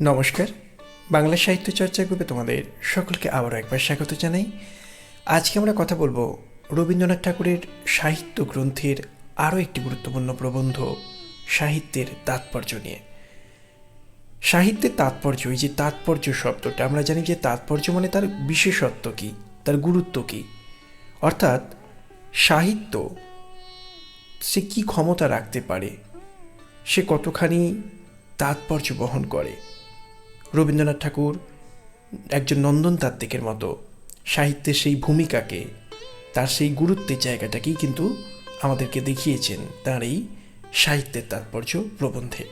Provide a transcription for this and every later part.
নমস্কার। বাংলা সাহিত্য চর্চা গ্রুপে তোমাদের সকলকে আবারও একবার স্বাগত জানাই। আজকে আমরা কথা বলব রবীন্দ্রনাথ ঠাকুরের সাহিত্য গ্রন্থের আরও একটি গুরুত্বপূর্ণ প্রবন্ধ, সাহিত্যের তাৎপর্য নিয়ে। সাহিত্যের তাৎপর্য, এই যে তাৎপর্য শব্দটা, আমরা জানি যে তাৎপর্য মানে তার বিশেষত্ব কী, তার গুরুত্ব কী। অর্থাৎ সাহিত্য সে কী ক্ষমতা রাখতে পারে, সে কতখানি তাৎপর্য বহন করে। রবীন্দ্রনাথ ঠাকুর একজন নন্দনতাত্ত্বিকের মতো সাহিত্যের সেই ভূমিকাকে, তার সেই গুরুত্বের জায়গাটাকেই কিন্তু আমাদেরকে দেখিয়েছেন তার এই সাহিত্যের তাৎপর্য প্রবন্ধে।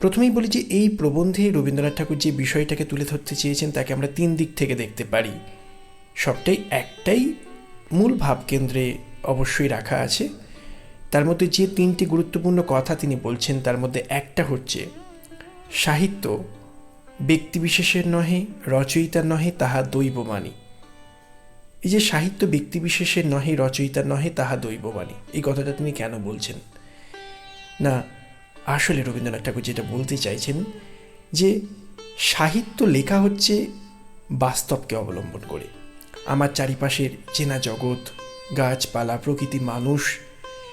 প্রথমেই বলি যে, এই প্রবন্ধে রবীন্দ্রনাথ ঠাকুর যে বিষয়টাকে তুলে ধরতে চেয়েছেন, তাকে আমরা তিন দিক থেকে দেখতে পারি। সবটাই একটাই মূল ভাবকেন্দ্রে অবশ্যই রাখা আছে। তার মধ্যে যে তিনটি গুরুত্বপূর্ণ কথা তিনি বলছেন, তার মধ্যে একটা হচ্ছে সাহিত্য ব্যক্তিবিশেষের নহে রচয়িতার নহে তাহা দৈববাণী। এই যে সাহিত্য ব্যক্তিবিশেষের নহে রচয়িতার নহে তাহা দৈববাণী, এই কথাটা তিনি কেন বলছেন? না, আসলে রবীন্দ্রনাথ ঠাকুর যেটা বলতে চাইছেন যে সাহিত্য লেখা হচ্ছে বাস্তবকে অবলম্বন করে। আমার চারিপাশের চেনা জগৎ, গাছপালা প্রকৃতি মানুষ,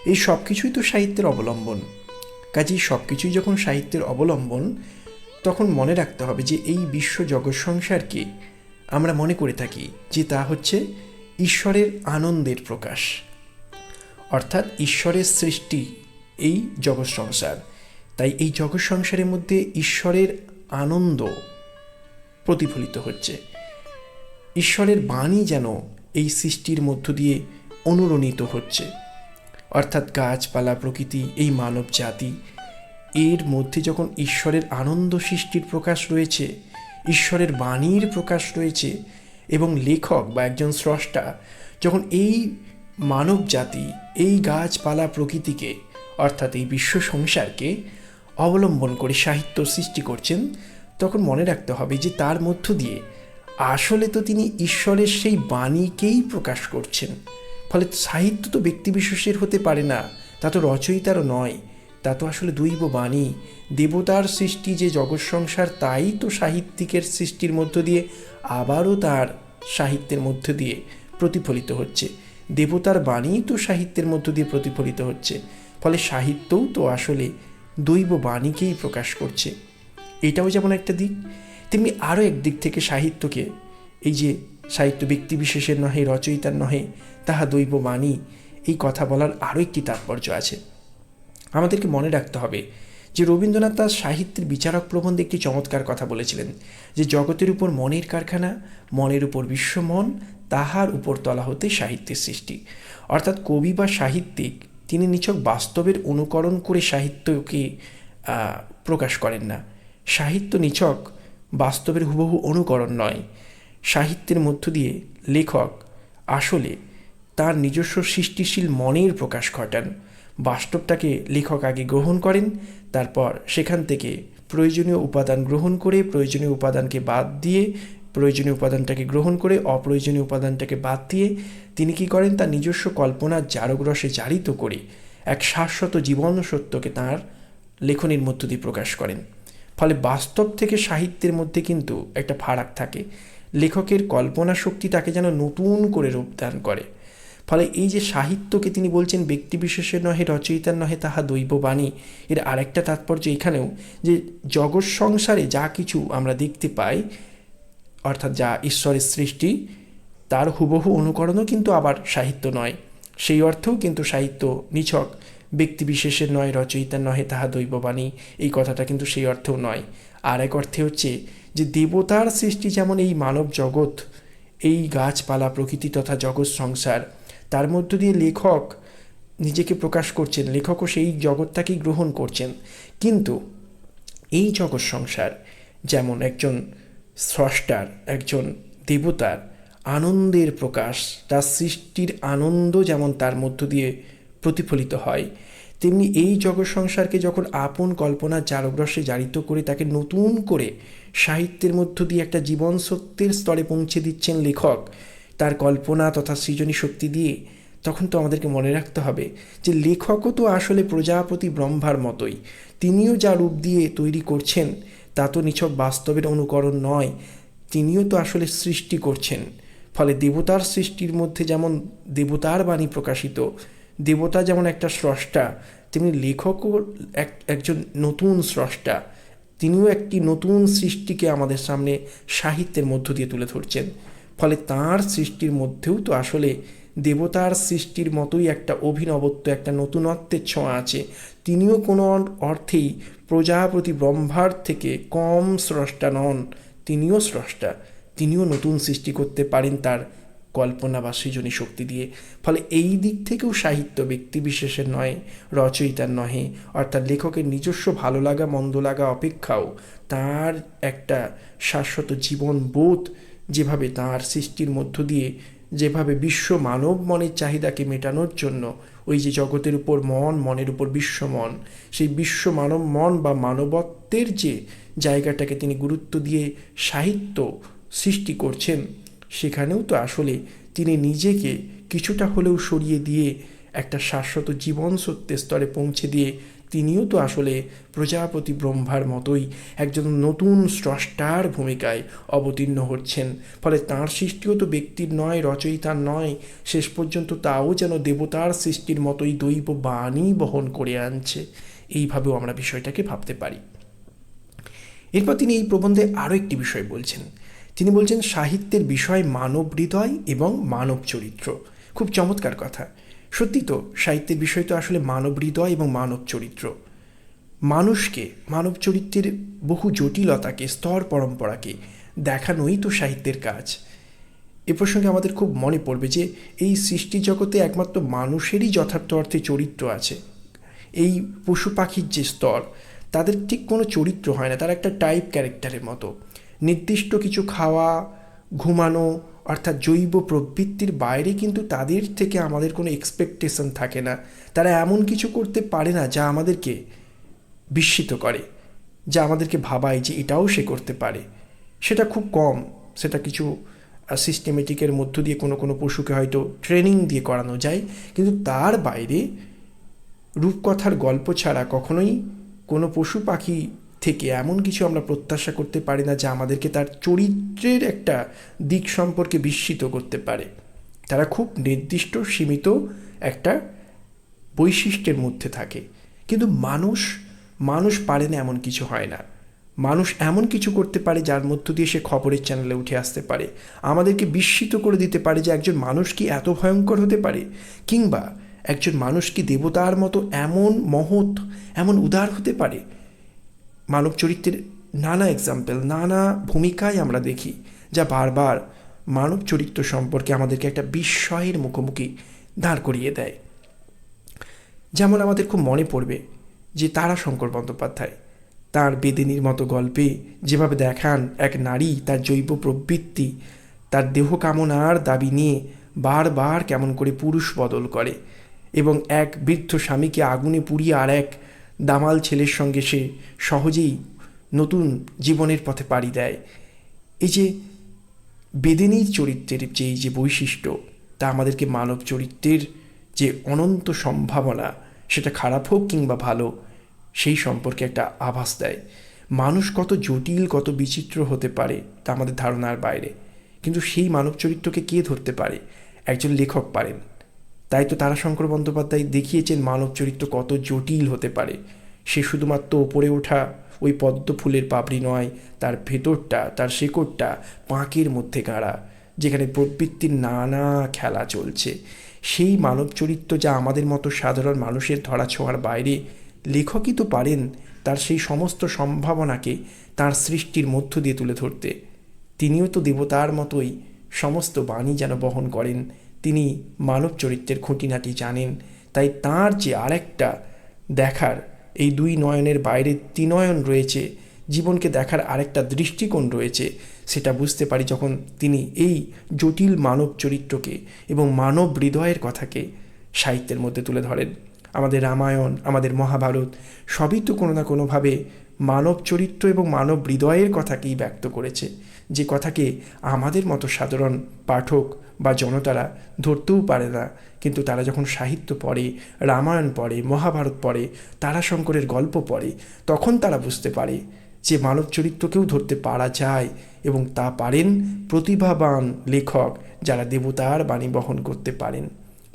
এই সব কিছুই তো সাহিত্যের অবলম্বন। কাজেই সব কিছুই যখন সাহিত্যের অবলম্বন, তখন মনে রাখতে হবে যে এই বিশ্ব জগৎ সংসারকে আমরা মনে করে থাকি যে তা হচ্ছে ঈশ্বরের আনন্দের প্রকাশ। অর্থাৎ ঈশ্বরের সৃষ্টি এই জগৎ সংসার। তাই এই জগৎ সংসারের মধ্যে ঈশ্বরের আনন্দ প্রতিফলিত হচ্ছে। ঈশ্বরের বাণী যেন এই সৃষ্টির মধ্য দিয়ে অনুরণিত হচ্ছে। অর্থাৎ গাছপালা, প্রকৃতি, এই মানব জাতি, এর মধ্যে যখন ঈশ্বরের আনন্দ সৃষ্টির প্রকাশ রয়েছে, ঈশ্বরের বাণীর প্রকাশ রয়েছে এবং লেখক বা একজন স্রষ্টা যখন এই মানব জাতি, এই গাছপালা, প্রকৃতিকে, অর্থাৎ এই বিশ্ব সংসারকে অবলম্বন করে সাহিত্য সৃষ্টি করছেন, তখন মনে রাখতে হবে যে তার মধ্য দিয়ে আসলে তো তিনি ঈশ্বরের সেই বাণীকেই প্রকাশ করছেন। ফলে সাহিত্য তো ব্যক্তিবিশেষের হতে পারে না, তা তো রচয়িতারও নয়। তা তো আসলে দৈব বাণী। দেবতার সৃষ্টি যে জগৎ সংসার, তাই তো সাহিত্যিকের সৃষ্টির মধ্য দিয়ে আবারও তার সাহিত্যের মধ্য দিয়ে প্রতিফলিত হচ্ছে। দেবতার বাণী তো সাহিত্যের মধ্য দিয়ে প্রতিফলিত হচ্ছে। ফলে সাহিত্যও তো আসলে দৈব বাণীকেই প্রকাশ করছে। এটাও যেমন একটা দিক, তেমনি আরও একদিক থেকে সাহিত্যকে এই যে সাহিত্য ব্যক্তিবিশেষের নহে, রচয়িতার নহে, তাহা দৈব বাণী। এই কথা বলার আরও একটি তাৎপর্য আছে। আমাদেরকে মনে রাখতে হবে যে রবীন্দ্রনাথ তার সাহিত্যের বিচারক প্রবন্ধে একটি চমৎকার কথা বলেছিলেন যে জগতের উপর মনের কারখানা, মনের উপর বিশ্বমন, তাহার উপর তলা হতে সাহিত্যের সৃষ্টি। অর্থাৎ কবি বা সাহিত্যিক তিনি নিছক বাস্তবের অনুকরণ করে সাহিত্যকে প্রকাশ করেন না। সাহিত্য নিছক বাস্তবের হুবহু অনুকরণ নয়। সাহিত্যের মধ্য দিয়ে লেখক আসলে তার নিজস্ব সৃষ্টিশীল মনের প্রকাশ ঘটান। বাস্তবটাকে লেখক আগে গ্রহণ করেন, তারপর সেখান থেকে প্রয়োজনীয় উপাদান গ্রহণ করে, প্রয়োজনীয় উপাদানকে বাদ দিয়ে, প্রয়োজনীয় উপাদানটাকে গ্রহণ করে, অপ্রয়োজনীয় উপাদানটাকে বাদ দিয়ে তিনি কি করেন? তার নিজস্ব কল্পনার জারগ্রসে জারিত করে এক শাশ্বত জীবন সত্যকে তাঁর লেখনীর মধ্য দিয়ে প্রকাশ করেন। ফলে বাস্তব থেকে সাহিত্যের মধ্যে কিন্তু একটা ফারাক থাকে। লেখকের কল্পনা শক্তি তাকে যেন নতুন করে রূপদান করে। ফলে এই যে সাহিত্যকে তিনি বলছেন ব্যক্তিবিশেষের নহে, রচয়িতার নহে, তাহা দৈব বাণী, এর আরেকটা তাৎপর্য এখানেও যে জগৎ সংসারে যা কিছু আমরা দেখতে পাই, অর্থাৎ যা ঈশ্বরের সৃষ্টি, তার হুবহু অনুকরণও কিন্তু আবার সাহিত্য নয়। সেই অর্থেও কিন্তু সাহিত্য নিছক ব্যক্তিবিশেষের নয় রচয়িতার নহে, তাহা দৈববাণী এই কথাটা কিন্তু সেই অর্থেও নয়। আর এক অর্থে হচ্ছে যে দেবতার সৃষ্টি যেমন এই মানব জগৎ, এই গাছপালা, প্রকৃতি তথা জগৎ সংসার, তার মধ্য দিয়ে লেখক নিজেকে প্রকাশ করছেন, লেখকও সেই জগৎটাকেই গ্রহণ করছেন। কিন্তু এই জগৎ সংসার যেমন একজন স্রষ্টার, একজন দেবতার আনন্দের প্রকাশ, তার সৃষ্টির আনন্দ যেমন তার মধ্য দিয়ে প্রতিফলিত হয়, তেমনি এই জগৎ সংসারকে যখন আপন কল্পনার জারগ্রসে জারিত করে তাকে নতুন করে সাহিত্যের মধ্য দিয়ে একটা জীবন সত্যের স্তরে পৌঁছে দিচ্ছেন লেখক। তার কল্পনা তথা সৃজনী শক্তি দিয়ে তখন তো আমাদেরকে মনে রাখতে হবে যে লেখকও তো আসলে প্রজাপতি ব্রহ্মার মতোই। তিনিও যা রূপ দিয়ে তৈরি করছেন, তা তো নিছক বাস্তবের অনুকরণ নয়, তিনিও তো আসলে সৃষ্টি করছেন। ফলে দেবতার সৃষ্টির মধ্যে যেমন দেবতার বাণী প্রকাশিত, দেবতা যেমন একটা স্রষ্টা, তেমনি লেখকও এক, একজন নতুন স্রষ্টা। তিনিও একটি নতুন সৃষ্টিকে আমাদের সামনে সাহিত্যের মধ্য দিয়ে তুলে ধরছেন। ফলে তাঁর সৃষ্টির মধ্যেও তো আসলে দেবতার সৃষ্টির মতোই একটা অভিনবত্ব, একটা নতুনত্বের ছোঁয়া আছে। তিনিও কোনো অর্থেই প্রজাপতি ব্রহ্মার থেকে কম স্রষ্টা নন, তিনিও স্রষ্টা। তিনিও নতুন সৃষ্টি করতে পারেন তার কল্পনা বা সৃজনী শক্তি দিয়ে। ফলে এই দিক থেকেও সাহিত্য ব্যক্তি বিশেষের নয় রচয়িতার নহে। অর্থাৎ লেখকের নিজস্ব ভালো লাগা, মন্দ লাগা অপেক্ষাও তার একটা শাশ্বত জীবন বোধ যেভাবে তার সৃষ্টির মধ্য দিয়ে, যেভাবে বিশ্ব মানব মনের চাহিদাকে মেটানোর জন্য ওই যে জগতের উপর মন, মনের উপর বিশ্ব মন, সেই বিশ্ব মানব মন বা মানবত্বের যে জায়গাটাকে তিনি গুরুত্ব দিয়ে সাহিত্য সৃষ্টি করছেন সেখানেও তো আসলে তিনি নিজেকে কিছুটা হলেও সরিয়ে দিয়ে একটা শাশ্বত জীবন সত্যের স্তরে পৌঁছে দিয়ে তিনিও তো আসলে প্রজাপতি ব্রহ্মার মতোই একজন নতুন স্রষ্টার ভূমিকায় অবতীর্ণ হচ্ছেন। ফলে তাঁর সৃষ্টিও তো ব্যক্তির নয়, রচয়িতার নয়। শেষ পর্যন্ত তাও যেন দেবতার সৃষ্টির মতোই দৈব বাণী বহন করে আনছে। এইভাবেও আমরা বিষয়টাকে ভাবতে পারি। এরপর তিনি এই প্রবন্ধে আরও একটি বিষয় বলছেন। তিনি বলছেন, সাহিত্যের বিষয় মানব হৃদয় এবং মানব চরিত্র। খুব চমৎকার কথা। সত্যি তো, সাহিত্যের বিষয় তো আসলে মানব হৃদয় এবং মানব চরিত্র। মানুষকে, মানব চরিত্রের বহু জটিলতাকে, স্তর পরম্পরাকে দেখানোই তো সাহিত্যের কাজ। এ প্রসঙ্গে আমাদের খুব মনে পড়বে যে, এই সৃষ্টি জগতে একমাত্র মানুষেরই যথার্থ অর্থে চরিত্র আছে। এই পশু পাখির যে স্তর, তাদের ঠিক কোনো চরিত্র হয় না, তারা একটা টাইপ ক্যারেক্টারের মতো। নির্দিষ্ট কিছু খাওয়া, ঘুমানো, অর্থাৎ জৈব প্রবৃত্তির বাইরে কিন্তু তাদের থেকে আমাদের কোনো এক্সপেকটেশন থাকে না। তারা এমন কিছু করতে পারে না যা আমাদেরকে বিস্মিত করে, যা আমাদেরকে ভাবায় যে এটাও সে করতে পারে। সেটা খুব কম, সেটা কিছু সিস্টেমেটিকের মধ্য দিয়ে কোনো কোনো পশুকে হয়তো ট্রেনিং দিয়ে করানো যায়, কিন্তু তার বাইরে রূপকথার গল্প ছাড়া কখনোই কোনো পশু পাখি থেকে এমন কিছু আমরা প্রত্যাশা করতে পারি না যা আমাদেরকে তার চরিত্রের একটা দিক সম্পর্কে বিস্মিত করতে পারে। তারা খুব নির্দিষ্ট, সীমিত একটা বৈশিষ্ট্যের মধ্যে থাকে। কিন্তু মানুষ মানুষ পারে না এমন কিছু হয় না। মানুষ এমন কিছু করতে পারে যার মধ্য দিয়ে সে খবরের চ্যানেলে উঠে আসতে পারে। আমাদেরকে বিস্মিত করে দিতে পারে যে একজন মানুষ কি এত ভয়ঙ্কর হতে পারে? কিংবা একজন মানুষ কি দেবতার মতো এমন মহৎ, এমন উদার হতে পারে? মানব চরিত্রের নানা এক্সাম্পল নানা ভূমিকায় আমরা দেখি, যা বারবার মানব চরিত্র সম্পর্কে আমাদেরকে একটা বিস্ময়ের মুখোমুখি দাঁড় করিয়ে দেয়। যেমন আমাদের খুব মনে পড়বে যে তারা শঙ্কর বন্দ্যোপাধ্যায়, তার বেদিনীর মতো গল্পে যেভাবে দেখান এক নারী তার জৈব প্রবৃত্তি, তার দেহ কামনার দাবি নিয়ে বারবার কেমন করে পুরুষ বদল করে এবং এক বৃদ্ধ স্বামীকে আগুনে পুড়িয়ে আর এক দামাল ছেলের সঙ্গে সে সহজেই নতুন জীবনের পথে পাড়ি দেয়। এই যে বেদিনীর চরিত্রের যে যে বৈশিষ্ট্য, তা আমাদেরকে মানব চরিত্রের যে অনন্ত সম্ভাবনা, সেটা খারাপ হোক কিংবা ভালো, সেই সম্পর্কে একটা আভাস দেয়। মানুষ কত জটিল, কত বিচিত্র হতে পারে, তা আমাদের ধারণার বাইরে। কিন্তু সেই মানব চরিত্রকে কে ধরতে পারে? একজন লেখক পারেন। তাই তো তারাশঙ্কর বন্দ্যোপাধ্যায় দেখিয়েছেন মানব চরিত্র কত জটিল হতে পারে। সে শুধুমাত্র ওপরে ওঠা, ওই পদ্ম ফুলের পাপড়ি নয়, তার ভেতরটা, তার শেকড়টা পাঁকের মধ্যে গাড়া যেখানে প্রবৃত্তির নানা খেলা চলছে। সেই মানব চরিত্র যা আমাদের মতো সাধারণ মানুষের ধরা ছোঁয়ার বাইরে, লেখকই তো পারেন তার সেই সমস্ত সম্ভাবনাকে তার সৃষ্টির মধ্য দিয়ে তুলে ধরতে। তিনিও তো দেবতার মতোই সমস্ত বাণী যেন বহন করেন তিনি মানব চরিত্রের খুঁটিনাটি জানেন। তাই তার যে আরেকটা দেখার, এই দুই নয়নের বাইরে তিনয়ন রয়েছে, জীবনকে দেখার আরেকটা দৃষ্টিকোণ রয়েছে, সেটা বুঝতে পারি যখন তিনি এই জটিল মানব চরিত্রকে এবং মানব হৃদয়ের কথাকে সাহিত্যের মধ্যে তুলে ধরেন। আমাদের রামায়ণ, আমাদের মহাভারত, সবই তো কোনো না কোনোভাবে মানব চরিত্র এবং মানব হৃদয়ের কথাকেই ব্যক্ত করেছে, যে কথাকে আমাদের মতো সাধারণ পাঠক বা জনতারা ধরতেও পারে না। কিন্তু তারা যখন সাহিত্য পড়ে, রামায়ণ পড়ে, মহাভারত পড়ে, তারাশঙ্করের গল্প পড়ে, তখন তারা বুঝতে পারে যে মানব চরিত্রকেও ধরতে পারা যায় এবং তা পারেন প্রতিভাবান লেখক যারা দেবতার বাণী বহন করতে পারেন।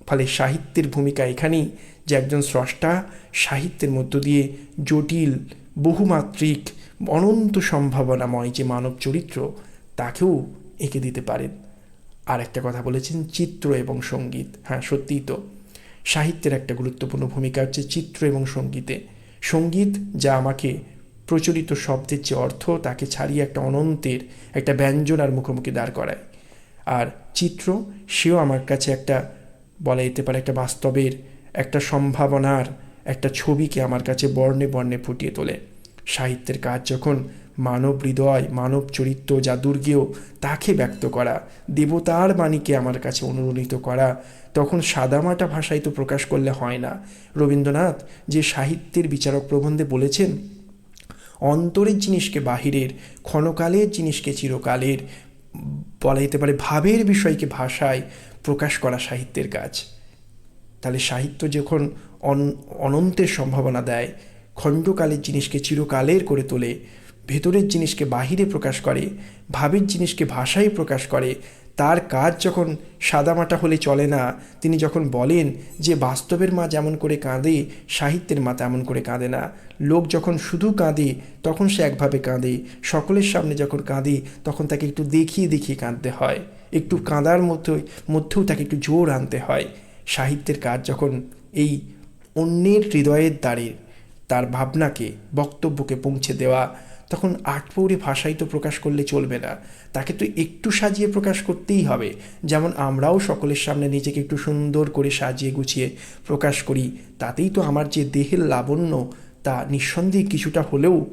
ফলে সাহিত্যের ভূমিকা এখানেই যে একজন স্রষ্টা সাহিত্যের মধ্য দিয়ে জটিল বহুমাত্রিক অনন্ত সম্ভাবনাময় যে মানব চরিত্র, তাকেও এঁকে দিতে পারেন। আর একটা কথা বলেছেন, চিত্র এবং সংগীত। হ্যাঁ সত্যিই তো। সাহিত্যের একটা গুরুত্বপূর্ণ ভূমিকা হচ্ছে চিত্র এবং সঙ্গীতে। সংগীত যা আমাকে প্রচলিত শব্দের যে অর্থ, তাকে ছাড়িয়ে একটা অনন্তের, একটা ব্যঞ্জনার মুখোমুখি দাঁড় করায়। আর চিত্র, সেও আমার কাছে একটা, বলা যেতে পারে একটা বাস্তবের, একটা সম্ভাবনার একটা ছবিকে আমার কাছে বর্ণে বর্ণে ফুটিয়ে তোলে। সাহিত্যের কাজ যখন মানব হৃদয়, মানব চরিত্র যা দুর্গেও তাকে ব্যক্ত করা, দেবতার বাণীকে আমার কাছে অনুরণিত করা, তখন সাদামাটা ভাষায় তো প্রকাশ করলে হয় না। রবীন্দ্রনাথ যে সাহিত্যের বিচারক প্রবন্ধে বলেছেন, অন্তরের জিনিসকে বাহিরের, ক্ষণকালের জিনিসকে চিরকালের, বলা যেতে পারে ভাবের বিষয়কে ভাষায় প্রকাশ করা সাহিত্যের কাজ। তাহলে সাহিত্য যখন অনন্তের সম্ভাবনা দেয়। খণ্ডকালের জিনিসকে চিরকালের করে তোলে, ভেতরের জিনিসকে বাহিরে প্রকাশ করে, ভাবের জিনিসকে ভাষায় প্রকাশ করে। তার কাজ যখন সাদামাটা হলে চলে না, তিনি যখন বলেন যে বাস্তবের মা যেমন করে কাঁদে, সাহিত্যের মা তেমন করে কাঁদে না। লোক যখন শুধু কাঁদে, তখন সে একভাবে কাঁদে। সকলের সামনে যখন কাঁদে, তখন তাকে একটু দেখিয়ে দেখিয়ে কাঁদতে হয়। একটু কাঁদার মধ্যে, মধ্যেও তাকে একটু জোর আনতে হয়। সাহিত্যের কাজ যখন এই অন্যের হৃদয়ের দ্বারে তার ভাবনাকে, বক্তব্যকে পৌঁছে দেওয়া, তখন আটপৌরে ভাষায় তো প্রকাশ করলে চলবে না। তাকে তো একটু সাজিয়ে প্রকাশ করতেই হবে। যেমন আমরাও সকলের সামনে নিজেকে একটু সুন্দর করে সাজিয়ে গুছিয়ে প্রকাশ করি, তাতেই তো আমার যে দেহের লাবণ্য, তা নিঃসন্দেহে কিছুটা হলেও,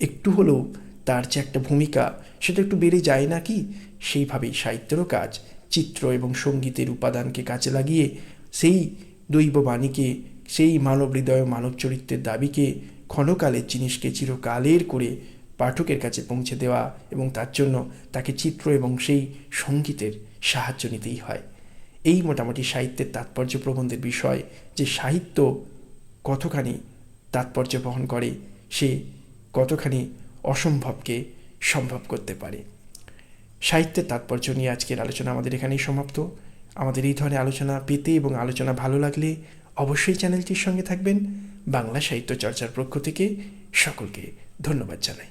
একটু হলেও তার যে একটা ভূমিকা, সেটা একটু বেড়ে যায় না কি? সেইভাবেই সাহিত্যেরও কাজ, চিত্র এবং সঙ্গীতের উপাদানকে কাজে লাগিয়ে, সেই দৈব বাণীকে সেই মানব হৃদয় মানব চরিত্রের দাবিকে ক্ষণকালের জিনিসকে চিরকালের করে পাঠকের কাছে পৌঁছে দেওয়া এবং তার জন্য তাকে চিত্র এবং সেই সঙ্গীতের সাহায্য নিতেই হয়। এই মোটামুটি সাহিত্যের তাৎপর্য প্রবন্ধের বিষয় যে সাহিত্য কতখানি তাৎপর্য বহন করে, সে কতখানি অসম্ভবকে সম্ভব করতে পারে। সাহিত্যের তাৎপর্য নিয়ে আজকের আলোচনা আমাদের এখানেই সমাপ্ত। আমাদের এই ধরনের আলোচনা পেতে এবং আলোচনা ভালো লাগলে অবশ্যই চ্যানেলটির সঙ্গে থাকবেন। বাংলা সাহিত্য চর্চার পক্ষ থেকে সকলকে ধন্যবাদ জানাই।